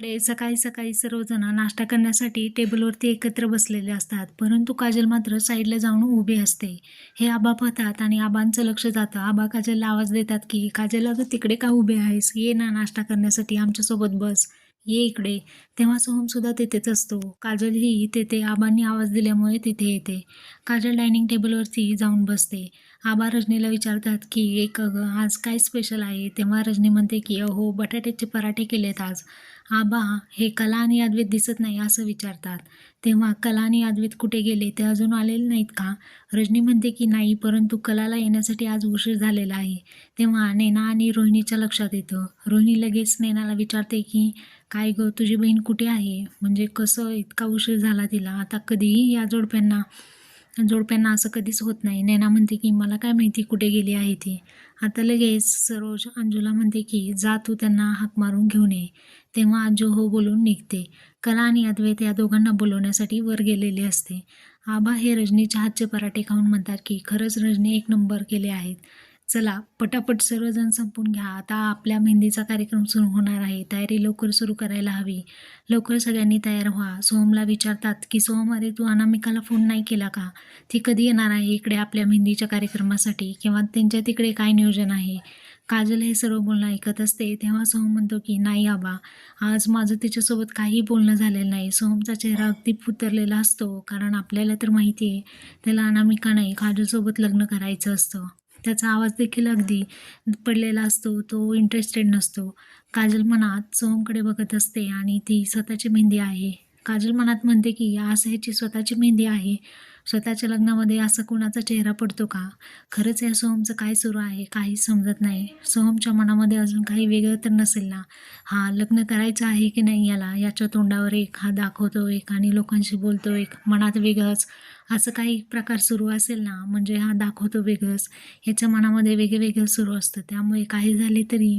इकडे सकाळी सकाळी सर्वजण नाश्ता करण्यासाठी टेबलवरती एकत्र बसलेले असतात परंतु काजल मात्र साईडला जाऊन उभी असते. हे आबा पाहतात आणि आबांचं लक्ष जातं. आबा काजलला आवाज देतात की काजल अगं तिकडे का उभे आहेस? ये ना नाश्ता करण्यासाठी आमच्यासोबत बस. ये इकडे. तेव्हा सोहमसुद्धा तिथेच असतो. काजल ही तेथे आबांनी आवाज दिल्यामुळे तिथे येते. काजल डायनिंग टेबलवरती जाऊन बसते. आबा रजनीला विचारतात की एक अगं आज काय स्पेशल आहे? तेव्हा रजनी म्हणते की अहो बटाट्याचे पराठे केलेत आज. आबा हे कला आणि अद्वैत दिसत नाही असं विचारतात. तेव्हा कला आणि अद्वैत कुठे गेले? ते अजून आलेले नाहीत का? रजनी म्हणते की नाही परंतु कलाला येण्यासाठी आज उशीर झालेला आहे. तेव्हा नेना आणि रोहिणीच्या लक्षात येतं. रोहिणी लगेच नेनाला विचारते की काय गं तुझी बहीण कुठे आहे? म्हणजे कसं इतका उशीर झाला तिला? आता कधीही या जोडप्यांना जोडप्यांना असं कधीच होत नाही. नैना म्हणते की मला काय माहिती कुठे गेली आहे ती? आता लगेच सरोज अंजूला म्हणते की जा तू त्यांना हाक मारून घेऊन ये. तेव्हा अंजू हो बोलून निघते. कला आणि अद्वैत या दोघांना बोलवण्यासाठी वर गेलेले असते. आबा हे रजनीच्या हातचे पराठे खाऊन म्हणतात की खरंच रजनी एक नंबर केले आहेत. चला पटापट सर्वजण संपून घ्या. आता आपल्या मेहंदीचा कार्यक्रम सुरू होणार आहे. तयारी लवकर सुरू करायला हवी. लवकर सगळ्यांनी तयार व्हा. सोहमला विचारतात की सोहम अरे तू अनामिकाला फोन नाही केला का? ती कधी येणार आहे इकडे आपल्या मेहंदीच्या कार्यक्रमासाठी किंवा त्यांच्या तिकडे काय नियोजन आहे? काजल हे सर्व बोलणं ऐकत असते. तेव्हा सोहम म्हणतो की नाही आबा आज माझं तिच्यासोबत काही बोलणं झालेलं नाही. सोहमचा चेहरा अगदी पुतरलेला असतो. कारण आपल्याला तर माहिती आहे त्याला अनामिका नाही काजलसोबत लग्न करायचं असतं. त्याचा आवाज देखील अगदी पडलेला असतो तो इंटरेस्टेड नसतो. काजल मनात सोहमकडे बघत असते आणि ती स्वतःची मेहंदी आहे. काजल मनात म्हणते की आज ह्याची स्वतःची मेहंदी आहे. स्वतःच्या लग्नामध्ये असा कुणाचा चेहरा पडतो का? खरंच या सोहमचं काय सुरू आहे काहीच समजत नाही. सोहमच्या मनामध्ये अजून काही वेगळं तर नसेल ना? हा लग्न करायचं आहे की नाही याला? याच्या तोंडावर एक हा दाखवतो एक आणि लोकांशी बोलतो एक. मनात वेगळंच. असं काही प्रकार सुरू असेल ना? म्हणजे हा दाखवतो वेगळंच. ह्याच्या मनामध्ये वेगळं वेगळं सुरू असतं. त्यामुळे काही झाले तरी